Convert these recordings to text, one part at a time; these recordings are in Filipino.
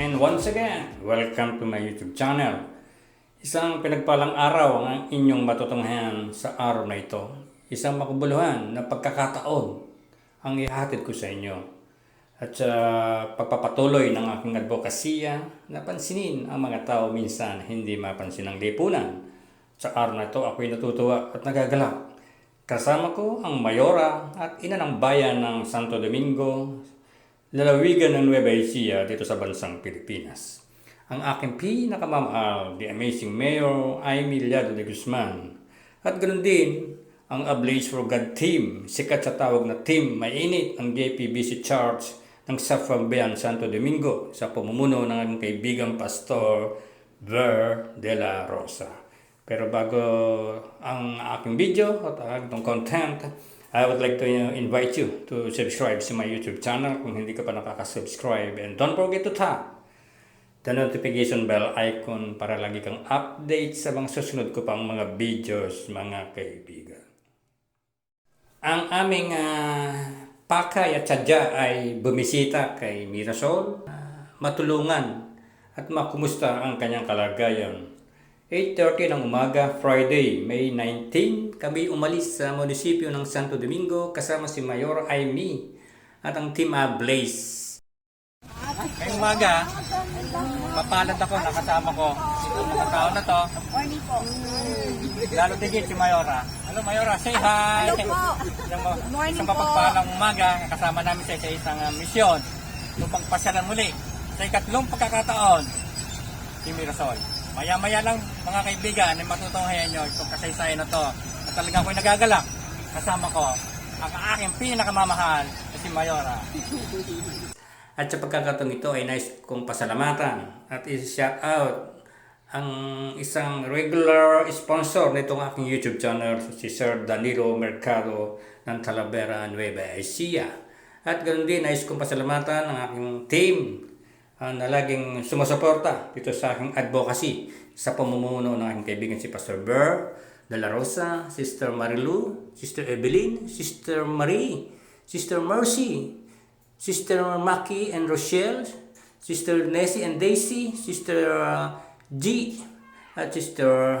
And once again, welcome to my YouTube channel. Isang pinagpalang araw ang inyong matutunghayan sa araw na ito. Isang makabuluhan na pagkakataon ang ihatid ko sa inyo. At sa pagpapatuloy ng aking advokasya, napansinin ang mga tao minsan hindi mapansin ang lipunan. Sa araw na ito, ako'y natutuwa at nagagalak. Kasama ko ang Mayora at ina ng bayan ng Santo Domingo, lalawigan ng Nueva Ecija dito sa bansang Pilipinas. Ang aking pinakamamahal, the amazing Mayor Amy Liado de Guzman. At ganoon din, ang Ablaze for God team, sikat sa tawag na team, mainit ang JPBC Church ng Safambean Santo Domingo sa pamumuno ng aking kaibigang pastor Ver de la Rosa. Pero bago ang aking video at ang content, I would like to uh, invite you to subscribe to my YouTube channel kung hindi ka pa nakaka-subscribe. And don't forget to tap the notification bell icon para lagi kang update sa mga susunod ko pang mga videos, mga kaibigan. Ang aming ah, pakay at sadya ay bumisita kay Mirasol, ah, matulungan at makumusta ang kanyang kalagayan. 8.30 ng umaga, Friday, May 19, kami umalis sa munisipyo ng Santo Domingo kasama si Mayor Aimee at ang Team Ablaze. Ngayong umaga, mapalad ako, nakasama ko. Itong mga tao na to, Morning po. lalo tigit si Mayora. Hello Mayora, say hi! Hello po. Isang, Morning isang po. mapagpalang umaga, kasama namin sa isang uh, misyon. Upang pasyalan muli. Sa ikatlong pagkakataon, si Mirasol. Maya-maya lang mga kaibigan, ay matutunghayan nyo itong kasaysayan na to. At talagang ako'y nagagalak. Kasama ko ang aking pinakamamahal na si Mayora. At sa pagkakataong ito ay nais kong pasalamatan at i-shout out ang isang regular sponsor nitong aking YouTube channel, si Sir Danilo Mercado ng Talavera, Nueva Ecija. At ganoon din, nais kong pasalamatan ang aking team ah, na laging sumusuporta dito sa aking advocacy sa pamumuno ng aking kaibigan si Pastor Burr, De La Rosa, Sister Marilu, Sister Evelyn, Sister Marie, Sister Mercy, Sister Maki and Rochelle, Sister Nessie and Daisy, Sister uh, G, at Sister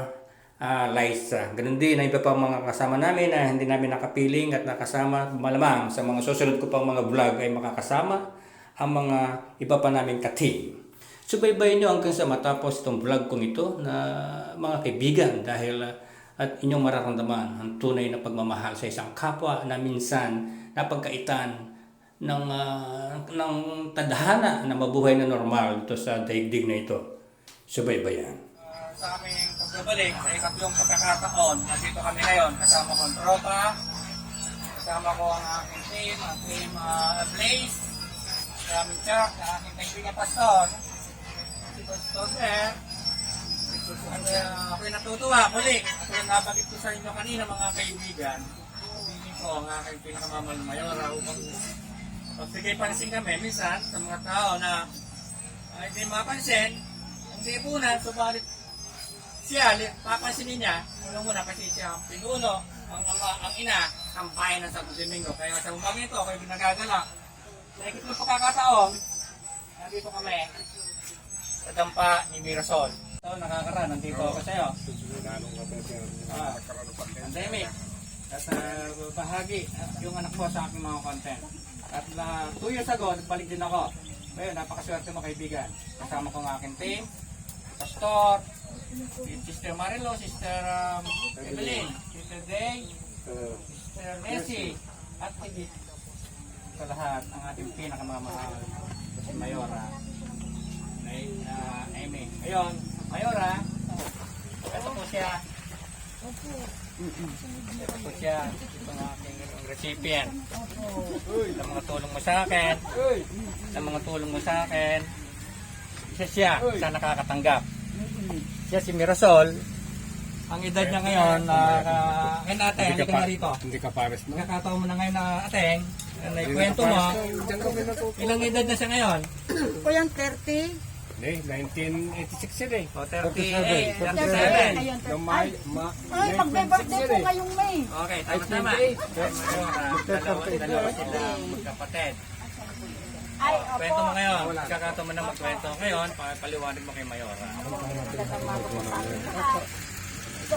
uh, Liza. Ganun din ang iba pang mga kasama namin na hindi namin nakapiling at nakasama. Malamang sa mga susunod ko pang mga vlog ay makakasama ang mga iba pa namin ka-team. Subaybayan nyo hanggang sa matapos itong vlog kong ito na mga kaibigan dahil uh, at inyong mararamdaman ang tunay na pagmamahal sa isang kapwa na minsan napagkaitan ng ah, ng tadhana na mabuhay na normal ito sa daigdig na ito. Subaybayan. Uh, sa aming pagbabalik sa ikatlong pagkakataon. Nandito kami ngayon kasama ko ang tropa, kasama ko ang aking team, ang team uh, Blaze, sa aming church, ang aking kaibigan pastor, si Pastor Bear. At uh, ako'y natutuwa, muli. At yung nabagit ko sa inyo kanina mga kaibigan, hindi ko ang aking pinakamamahal na mayora upang magbigay pansin kami minsan sa mga tao na uh, hindi mapansin, hindi punan, subalit siya, papansinin niya, unang-una kasi siya ang pinuno, ang, ang, ang ina, ang bayan ng Santo Domingo. Kaya sa umaga ito, kayo ginagagala. Ikot ng pagkakataon, nandito kami sa dampa ni Mirasol. So, nakakaraan, nandito ako sa'yo. Ah, pandemic. At uh, bahagi ah, yung anak ko sa aking mga content. At na two years ago, nagbalik din ako. Ngayon, napakaswerte mo kaibigan. Kasama ko ang aking team, Pastor, si Sister Marilo, Sister um, Evelyn, Sister Day, Sister Nessie, at higit sa lahat ang ating pinakamamahal si Mayora na uh, Amy. Ngayon, Mayora, ito po siya. Ito po siya. Ito ang aking recipient. Sa mga tulong mo sa akin. Sa mga tulong mo sa akin. Isa siya sa nakakatanggap. Siya si Mirasol. Ang edad niya ngayon, uh, ngayon ate, hindi ka na rito. Hindi ka pares no? Nakakataon mo na ngayon na ateng, na ikwento mo, ilang edad na siya ngayon? Yung 30. Hindi, 1986 yun eh. O, 38, 37. 37. Ayun, Yung May, ma, Ay, magbe-birthday po ngayong May. Okay, tama tama. Dalawa, dalawa sila magkapatid. Ay, Oh, Kwento mo opo. ngayon. Kakato mo na magkwento ngayon. pa- Paliwanag mo kay Mayora. Nagkatamago po sa akin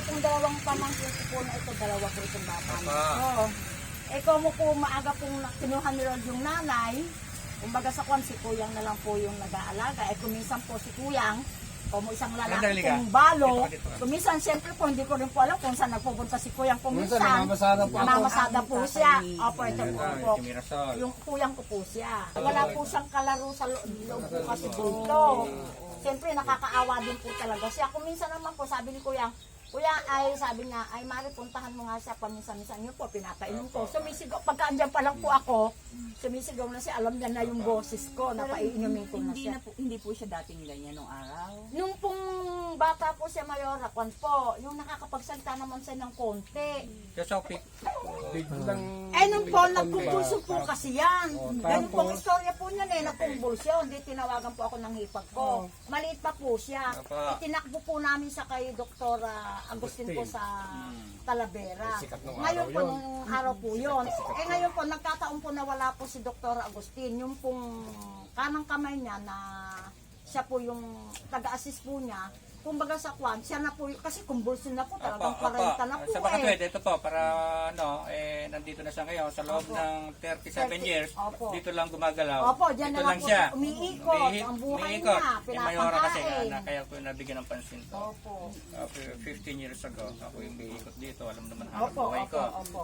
pong dalawang pamangkin ko po na ito, dalawa po itong bata. Oo. Eh kung mo po maaga pong kinuha ni Rod yung nanay, kumbaga sa kwan, si Kuyang na lang po yung nag-aalaga. Eh kuminsan po si Kuyang, kung isang lalaki pong balo, kuminsan siyempre po hindi ko rin po alam kung saan nagpupunta si Kuyang Minsan, kuminsan. namamasada po. Namamasada po siya. Opo, ito po po. Yung kuyang ko po siya. Wala po siyang kalaro sa lo- loob po kasi dito. Siyempre nakakaawa din po talaga siya. Kung minsan naman po sabi ni kuyang, Kuya, ay sabi niya, ay Mari, puntahan mo nga siya paminsan-minsan yun po, pinapainom ko. Sumisigaw, pagka andyan pa lang po ako, sumisigaw na siya, alam niya na yung boses ko, napainumin ko na Hindi siya. na po, hindi po siya dating ganyan nung araw. Nung pong bata po siya, Mayora, kwan po, yung nakakapagsalita naman siya ng konti. So pick. Biglang... Eh, nung po, nagkumbulso po kasi yan. Oh, Ganun pong istorya po niyan eh, nagkumbulsyo. Hindi tinawagan po ako ng hipag ko. Maliit pa po siya. Apa. Itinakbo po namin sa kay Dr. Agustin po sa Talavera. Ngayon po, nung araw po yun. Eh ngayon po, nagkataon po na wala po si Dr. Agustin. Yung pong kanang kamay niya na siya po yung taga-assist po niya. Kumbaga sa kwan, siya na po, kasi kumbulsyon na po, talagang 40 na po Sa eh. ito po, para ano, eh, nandito na siya ngayon sa loob Opo. ng 37 years. Opo. Dito lang gumagalaw. Opo, dyan dito na lang po siya umiikot, Umihi- ang buhay umiikot. niya, Eh, Mayora kasi nga, pinapakain. na, kaya ko nabigyan ng pansin to. Opo. Uh, 15 years ago, ako yung umiikot dito. Alam naman Opo, buhay opo, ko. opo.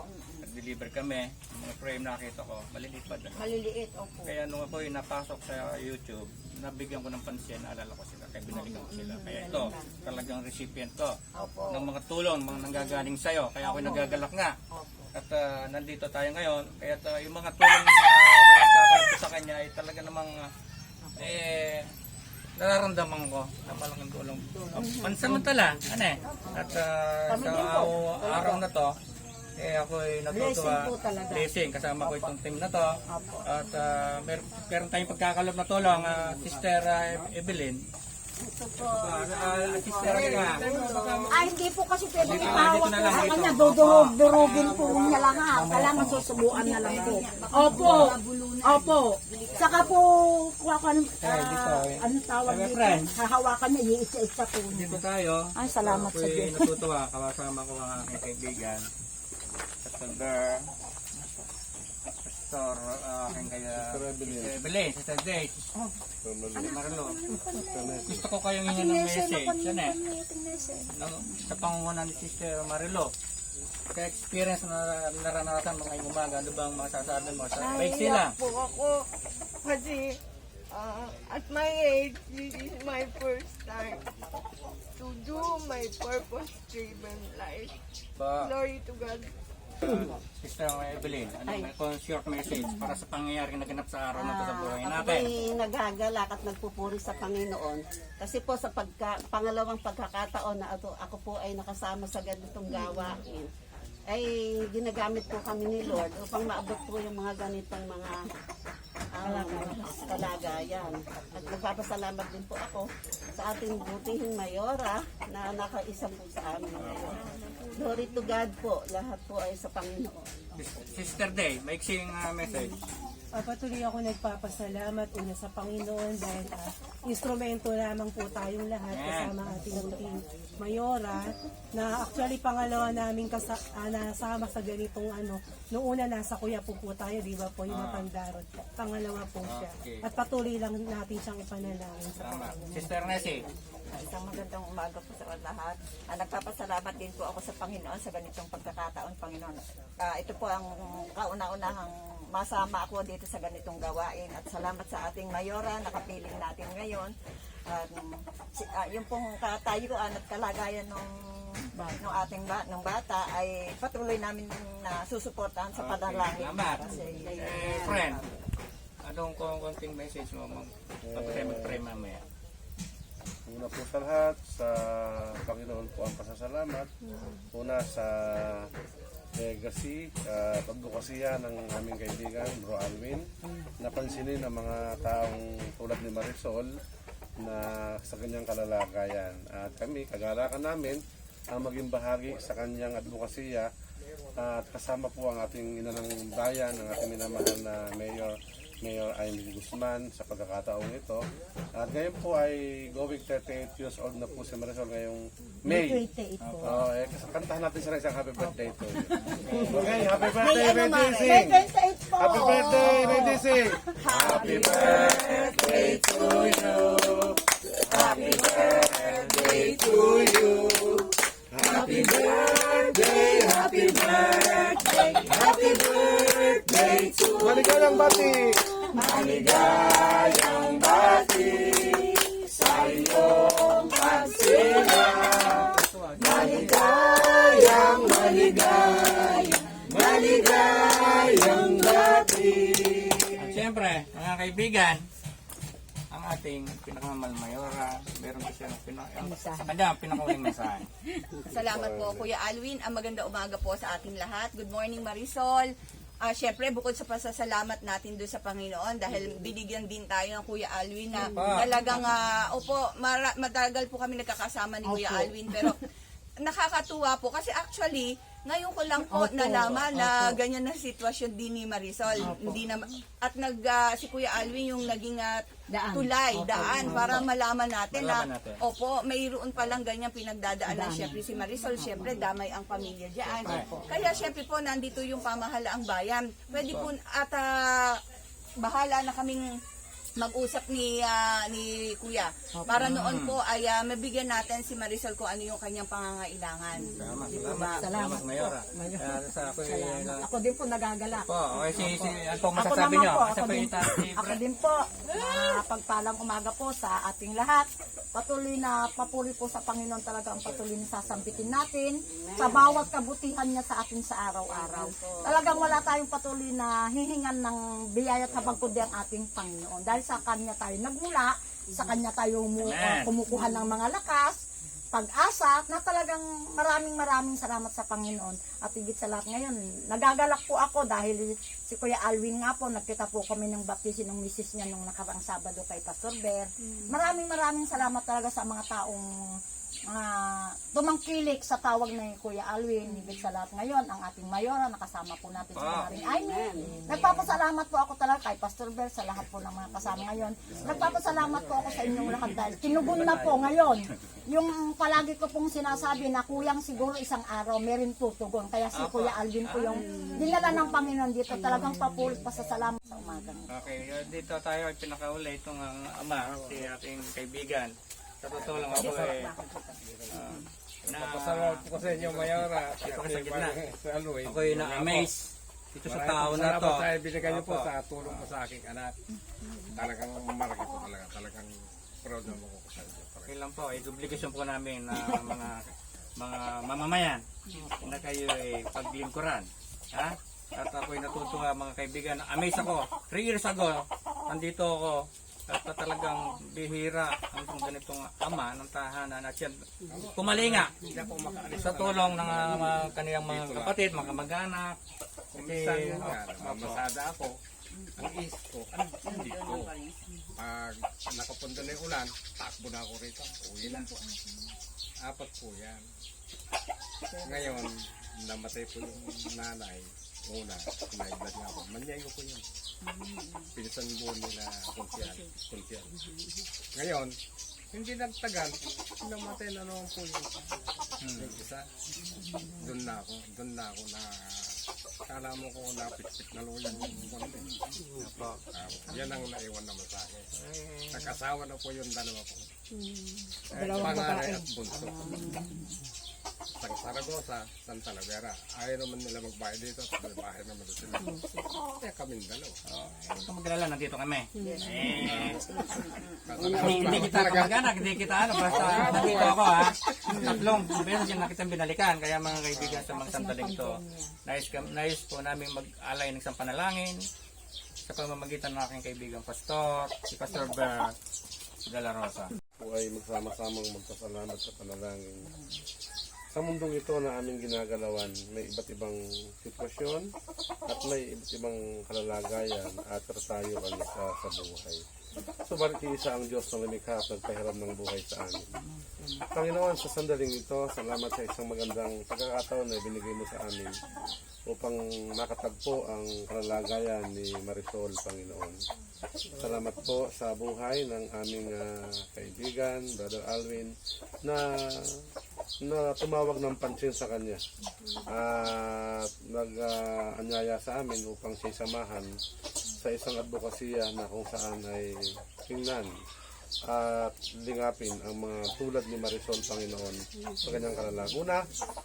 Nag-deliver kami. Mga frame nakita ko, maliliit pa doon. Maliliit, opo. Kaya nung ako yung napasok sa YouTube, nabigyan ko ng pansin, naalala ko sila, kaya binalikan ko sila. Kaya ito, talagang recipient ko Opo. ng mga tulong, mga nanggagaling sa'yo. Kaya ako nagagalak nga. Opo. At ah, nandito tayo ngayon. Kaya uh, yung mga tulong na uh, ko sa kanya ay talaga namang ah, eh, nararamdaman ko na malaking tulong. Pansamantala, ano eh. At ah, sa po. araw na to, eh ako ay natutuwa. Blessing po talaga. Blessing. Kasama ko itong team na to. Opo. At uh, mer meron tayong pagkakalob na tulong, ah, Sister ah, Evelyn. Ito po. Ah, Sister hindi po kasi pwede ipahawak po na lang, sa kanya. Dudurog-durugin po niya lahat. Kailangan susubuan na lang po. Opo. Opo. Saka po, kuha ka ng, anong tawag dito? Hahawakan niya, iisa-isa po niya. Dito tayo. Ay, salamat sa ay Diyos. natutuwa. Kawasama ko ang aking kaibigan. September. Pastor, uh, aking kaya... Sister Evelyn. Sister Day. Sister Marlo. Gusto ko kayong hinga ng message. Yan eh. No, sa pangunguna ni Sister Marilo. Sa experience na naranasan mo ngayong umaga, ano bang masasabi mo? Sa bike sila. po ako kasi ah, at my age, this is my first time to do my purpose-driven life. Ba, Glory to God. uh, Sister Evelyn, ano may kung short message para sa pangyayari na naganap sa araw na ito sa buhay Ako natin? ay nagagalak at nagpupuri sa Panginoon. Kasi po sa pagka, pangalawang pagkakataon na ako, ako po ay nakasama sa ganitong gawain, ay ginagamit po kami ni Lord upang maabot po yung mga ganitong mga um, kalagayan. At nagpapasalamat din po ako sa ating butihing mayora na nakaisa po sa amin. Glory to God po. Lahat po ay sa Panginoon. Sister Day, maiksing uh, message. Ah, patuloy ako nagpapasalamat una sa Panginoon dahil ah, instrumento lamang po tayong lahat kasama ating team Mayora na actually pangalawa namin kasa, ah, nasama sa ganitong ano noong una nasa kuya po po tayo di ba po yung mapandarot pangalawa po siya Okay. at patuloy lang natin siyang ipanalangin sa Tama. Panginoon Sister Nessie, Isang magandang umaga po sa lahat. Ah, nagpapasalamat din po ako sa Panginoon sa ganitong pagkakataon, Panginoon. Ah, ito po ang kauna-unahang masama ako dito sa ganitong gawain at salamat sa ating mayora na kapiling natin ngayon. At si- ah, yung pong katayuan at kalagayan ng ng ating ba, ng bata ay patuloy namin na susuportahan sa panalangin salamat. sa iyo. Eh, friend, anong kung konting message mo? Mag, tapos tayo mag-pray mamaya. Una po sa lahat, sa Panginoon po ang pasasalamat. Una sa legacy at advokasya ng aming kaibigan, Bro Alvin. Napansinin ang mga taong tulad ni Marisol na sa kanyang kalalagayan. At kami, kagalakan namin ang maging bahagi sa kanyang advokasya at kasama po ang ating ina ng bayan, ang ating minamahal na Mayor Mayor Amy Guzman sa pagkakataong ito. At ngayon po ay going 38 years old na po si Marisol ngayong May. 28 po. Oh, eh, kasi kantahan natin sila isang happy birthday to you. Okay, happy birthday, May ano, May! May 28 po. Happy birthday, May Daisy! Happy birthday to you! Happy birthday to you! Happy birthday, Maligayang bati! Maligayang bati sa iyong pagsilang Maligayang, maligayang, maligayang bati At syempre, mga kaibigan, ang ating pinakamalmayora, meron ko siya pinak sa kanya ang pinakauling mensahe. Salamat po, Kuya Alwin. Ang maganda umaga po sa ating lahat. Good morning, Marisol. Ah, Siyempre, bukod sa pasasalamat natin doon sa Panginoon dahil binigyan din tayo ng Kuya Alwin na talagang, ah, opo, mara- matagal po kami nagkakasama ni Kuya Alwin pero nakakatuwa po. Kasi actually, ngayon ko lang po nalaman na ganyan na sitwasyon din ni Marisol. Hindi na, at nag, ah, si Kuya Alwin yung naging ah, tulay, daan, para malaman natin na, Malaman natin. opo, mayroon palang ganyan pinagdadaanan. Siyempre si Marisol, siyempre damay ang pamilya dyan. Kaya siyempre po, nandito yung pamahalaang bayan. Pwede po, at ah, bahala na kaming mag-usap ni ah, ni Kuya para noon po ay ah, mabigyan natin si Marisol kung ano yung kanyang pangangailangan. Salamat, salamat, salamat, Mayora. Kaya sa ako eh, Ako din po nagagala. po, okay, si, si, ano pong Ako masasabi naman nyo? po, Kasi ako po din, yung tatay, ako din po, na pagpalang umaga po sa ating lahat. Patuloy na papuri po sa Panginoon talaga ang patuloy na sasambitin natin sa bawat kabutihan niya sa atin sa araw-araw. Talagang wala tayong patuloy na hihingan ng biyaya at habang kundi ang ating Panginoon. Dahil sa Kanya tayo nagmula, sa Kanya tayo mu- Amen. kumukuha ng mga lakas, pag-asa na talagang maraming maraming salamat sa Panginoon. At higit sa lahat ngayon nagagalak po ako dahil si Kuya Alwin nga po nagkita po kami ng baptisin ng misis niya nung nakarang Sabado kay Pastor Ber. Maraming maraming salamat talaga sa mga taong mga tumangkilik sa tawag ni Kuya Alwin higit sa lahat ngayon ang ating mayora nakasama po natin sa Wow. Maring Aimee nagpapasalamat po ako talaga kay Pastor Ber sa lahat po ng mga kasama ngayon nagpapasalamat po ako sa inyong lahat dahil tinugon na po ngayon yung palagi ko pong sinasabi na kuyang siguro isang araw meron tutugon. Kaya si Kuya Alvin po yung dinala ng Panginoon dito. Talagang papulit pa sa salamat sa umaga. Okay, uh, dito tayo ay pinakauli itong ang ama, si ating kaibigan. Sa totoo lang ako eh, uh, na, Pasalamat po sa inyo, Mayora. Dito ka sa gitna. Sa Aloy. ako ay na-amaze dito sa tao na to. Salamat sa ibinigay niyo po sa tulong po sa aking anak. Talagang malaki po talaga. Talagang proud na ako sa inyo. Okay lang po, ay obligasyon po namin na mga mga mamamayan na kayo ay paglingkuran. Ha? At ako'y natutuwa mga kaibigan. Amaze ako. Three years ago, nandito ako. At talagang bihira ang ganitong ama ng tahanan at yan kumalinga sa tulong ng uh, kaniyang mga kapatid, mga kamag-anak. Minsan Eh, mamasada ako. Ang is ko, ang dito. Pag nakapunta na yung ulan, takbo na ako rito. Uwi na. Apat po yan. Ngayon, namatay po yung nanay. Una, naibad nga ako. Manyay ko po yun. Pinisan po nila kunsyan. kunsyan. Ngayon, hindi nagtagal, namatay na naman po yung isa. Yung isa. Doon na ako, doon na ako na kala mo ko napitpit na luyan yung konti. Uh, yan ang naiwan naman sa akin. Nag-asawa na po yung dalawa ko. Dalawang Panganay babae. at bunso. Sa Saragosa, Santa Lavera. Ayaw naman nila magbayad dito. Sa bahay naman doon sila. Kaya kaming dalawa. Huwag kang magalala, nandito kami. Eh, hindi, hindi kita kamag-anak, hindi kita ano, basta nandito ako ha. Tatlong beses yung nakita binalikan, kaya mga kaibigan sa mga sandaling to, nais, po namin mag-alay ng isang panalangin sa pamamagitan ng aking kaibigang pastor, si Pastor Ber de la Rosa. po ay magsama-samang magpasalamat sa panalangin. Sa mundong ito na aming ginagalawan, may iba't ibang sitwasyon at may iba't ibang kalalagayan at tayo kami sa, buhay. Subalit isa ang Diyos na lumikha at nagpahiram ng buhay sa amin. Panginoon, sa sandaling ito, salamat sa isang magandang pagkakataon na binigay mo sa amin upang makatagpo ang kalalagayan ni Marisol, Panginoon. Salamat po sa buhay ng aming ah, kaibigan, Brother Alvin, na na tumawag ng pansin sa kanya at nag-anyaya sa amin upang siya samahan sa isang advokasya na kung saan ay tingnan at lingapin ang mga tulad ni Marisol Panginoon sa kanyang kalalaga. Una,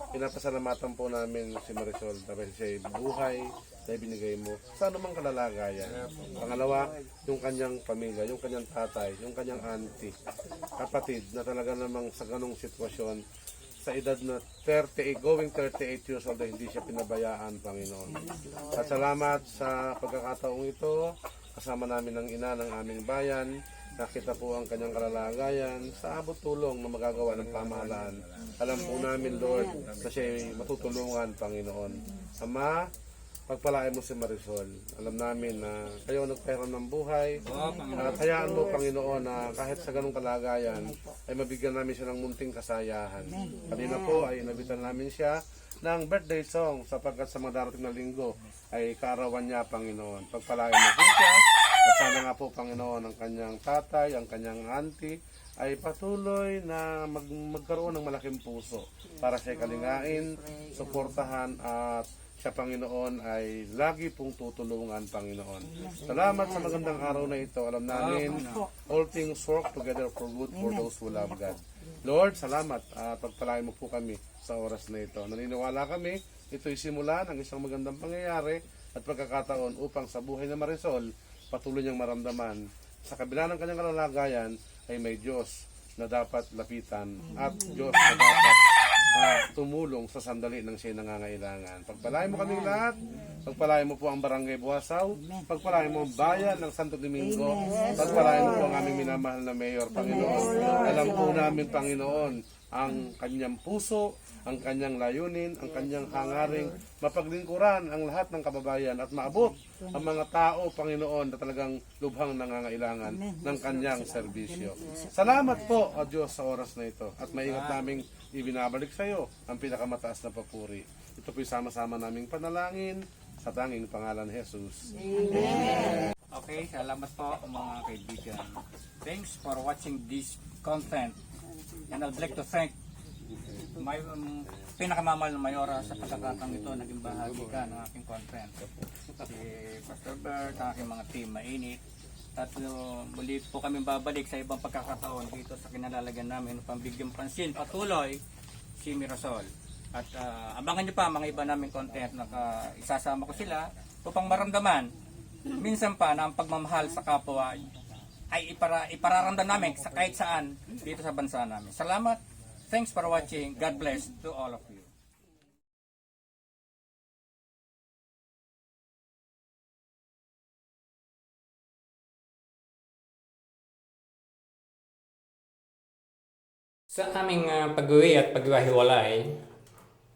pinapasalamatan po namin si Marisol dahil siya ay buhay na binigay mo sa anumang kalalagayan. Pangalawa, yung kanyang pamilya, yung kanyang tatay, yung kanyang auntie, kapatid na talaga namang sa ganong sitwasyon sa edad na 38, going 38 years old, hindi siya pinabayaan, Panginoon. At salamat sa pagkakataong ito, kasama namin ang ina ng aming bayan, nakita po ang kanyang kalalagayan sa abot tulong na magagawa ng pamahalaan. Alam po namin, Lord, na siya matutulungan, Panginoon. Ama, pagpalain mo si Marisol. Alam namin na kayo ang nagpahiram ng buhay. At hayaan mo, Panginoon, na kahit sa ganong kalagayan, ay mabigyan namin siya ng munting kasayahan. Kanina po ay nabitan namin siya ng birthday song sapagkat sa mga darating na linggo ay kaarawan niya, Panginoon. Pagpalain mo po siya. At sana nga po, Panginoon, ang kanyang tatay, ang kanyang auntie, ay patuloy na mag, magkaroon ng malaking puso para siya kalingain, suportahan at siya Panginoon ay lagi pong tutulungan Panginoon. Salamat sa magandang araw na ito. Alam namin, all things work together for good for those who love God. Lord, salamat at pagpalain mo po kami sa oras na ito. Naniniwala kami, ito'y simula ng isang magandang pangyayari at pagkakataon upang sa buhay na Marisol, patuloy niyang maramdaman sa kabila ng kanyang kalalagayan ay may Diyos na dapat lapitan at Diyos na dapat ah, tumulong sa sandali ng siya nangangailangan. Pagpalain mo kaming lahat, pagpalain mo po ang Barangay Buasaw, pagpalain mo ang bayan ng Santo Domingo, pagpalain mo po ang aming minamahal na Mayor, Panginoon. Alam po namin, Panginoon, ang kanyang puso, ang kanyang layunin, ang kanyang hangaring, mapaglingkuran ang lahat ng kababayan at maabot ang mga tao, Panginoon, na talagang lubhang nangangailangan ng kanyang serbisyo. Salamat po, O Diyos, sa oras na ito. At maingat naming ibinabalik sa iyo ang pinakamataas na papuri. Ito po'y sama-sama naming panalangin sa tanging pangalan ni Jesus. Okay, salamat po mga kaibigan. Thanks for watching this content. And I'd like to thank my um, pinakamamahal na mayora sa pagkakataong ito naging bahagi ka ng aking content. Si Pastor Bert, aking mga team, mainit. At uh, muli po kami babalik sa ibang pagkakataon dito sa kinalalagyan namin upang bigyan pansin patuloy si Mirasol. At uh, abangan nyo pa mga iba naming content na ka- isasama ko sila upang maramdaman minsan pa na ang pagmamahal sa kapwa ay ipara, ipararamdam namin sa kahit saan dito sa bansa namin. Salamat. Thanks for watching. God bless to all of you. Sa aming uh, pag-uwi at pagwahiwalay,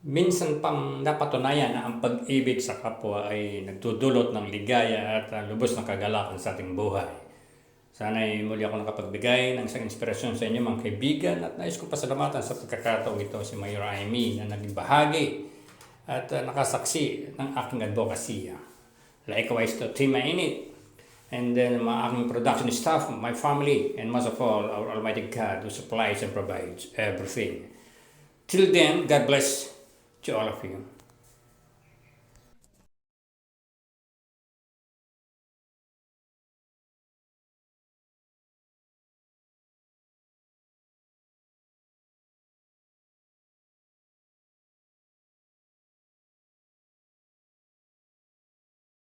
minsan pang napatunayan na ang pag-ibig sa kapwa ay nagdudulot ng ligaya at uh, lubos na kagalakan sa ating buhay. Sana ay muli ako nakapagbigay ng isang inspirasyon sa inyo mga kaibigan at nais ko pasalamatan sa pagkakataong ito si Mayor Amy na naging bahagi at uh, nakasaksi ng aking advokasya. Likewise to Team Mainit and then my aking production staff, my family, and most of all, our Almighty God who supplies and provides everything. Till then, God bless to all of you.